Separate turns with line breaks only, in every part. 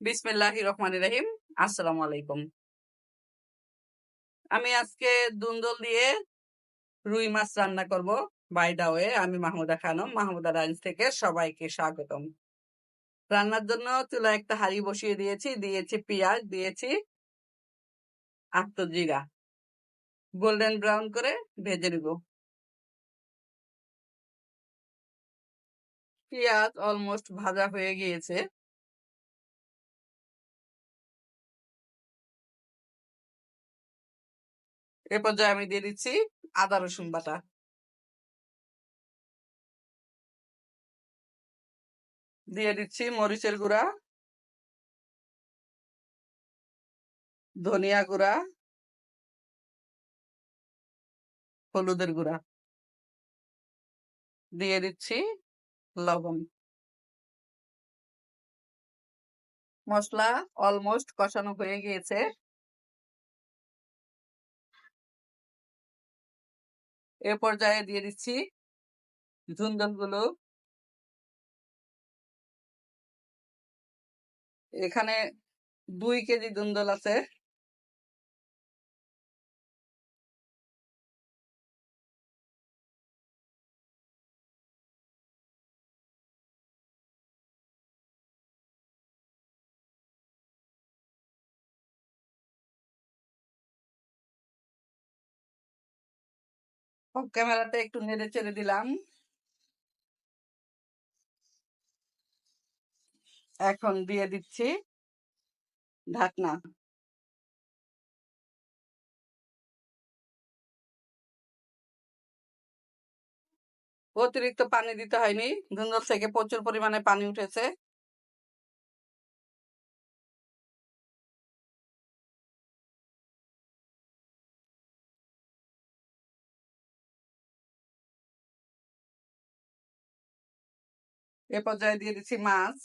বিসমিল্লাহির রহমানির রহিম। আসসালামু আলাইকুম। আমি আজকে দুন্দল দিয়ে রুই মাছ রান্না করব। বাই দা ওয়ে আমি মাহমুদা খানম, মাহমুদা রাইন্স থেকে সবাইকে স্বাগতম। রান্নার জন্য চুলা একটা হাঁড়ি বসিয়ে দিয়েছি দিয়েছি পেঁয়াজ, দিয়েছি আত্ম জিরা। গোল্ডেন ব্রাউন করে ভেজে নিব। পেঁয়াজ অলমোস্ট ভাজা হয়ে গিয়েছে। এ পর্যায়ে আমি দিয়ে দিচ্ছি আদা, রসুন বাটা। দিয়ে দিচ্ছি মরিচের গুঁড়া। ধনিয়া গুঁড়া। হলুদের গুঁড়া। দিয়ে দিচ্ছি লবণ। মশলা অলমোস্ট কষানো হয়ে গিয়েছে। এ পর্যায়ে দিয়ে দিচ্ছি গুলো এখানে দুই কেজি ধুন্দল আছে। ক্যামেরাতে একটু নেড়ে চেড়ে দিলাম। এখন দিয়ে দিচ্ছি ঢাকনা। অতিরিক্ত পানি দিতে হয়নি। ধুন্দল থেকে প্রচুর পরিমাণে পানি উঠেছে। এ পর্যায়ে দিয়ে দিচ্ছি মাছ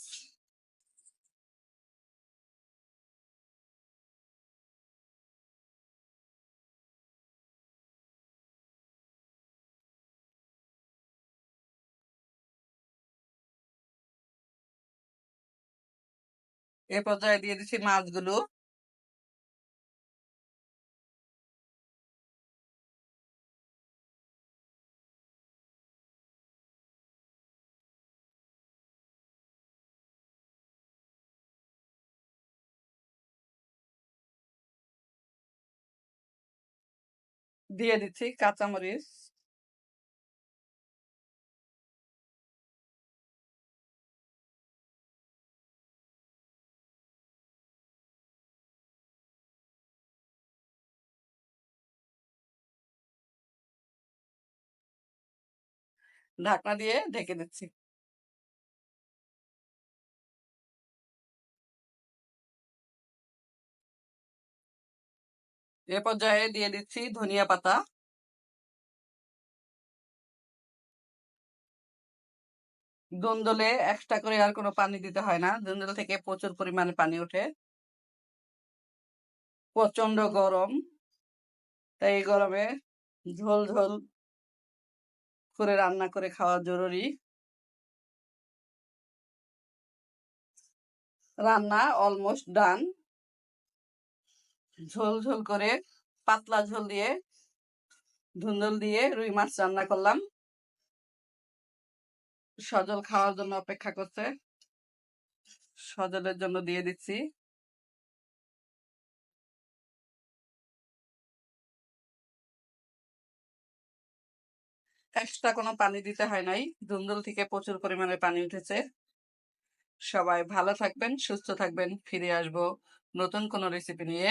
এ পর্যায়ে দিয়ে দিচ্ছি মাছগুলো দিয়ে দিচ্ছি কাঁচামরিচ ঢাকনা দিয়ে ঢেকে দিচ্ছি এ পর্যায়ে দিয়ে দিচ্ছি ধনিয়া পাতা। দন্দলে এক্সট্রা করে আর কোনো পানি দিতে হয় না। দন্দল থেকে প্রচুর পরিমাণে পানি ওঠে। প্রচণ্ড গরম। তাই এই গরমে ঝোল ঝোল করে রান্না করে খাওয়া জরুরি। রান্না অলমোস্ট ডান। ঝোল ঝোল করে পাতলা ঝোল দিয়ে, ধুন্দল দিয়ে রুই মাছ রান্না করলাম। সজল খাওয়ার জন্য অপেক্ষা করছে। সজলের জন্য দিয়ে দিচ্ছি। এক্সট্রা কোনো পানি দিতে হয় নাই। ধুন্দুল থেকে প্রচুর পরিমাণে পানি উঠেছে। সবাই ভালো থাকবেন, সুস্থ থাকবেন। ফিরে আসব নতুন কোনো রেসিপি নিয়ে।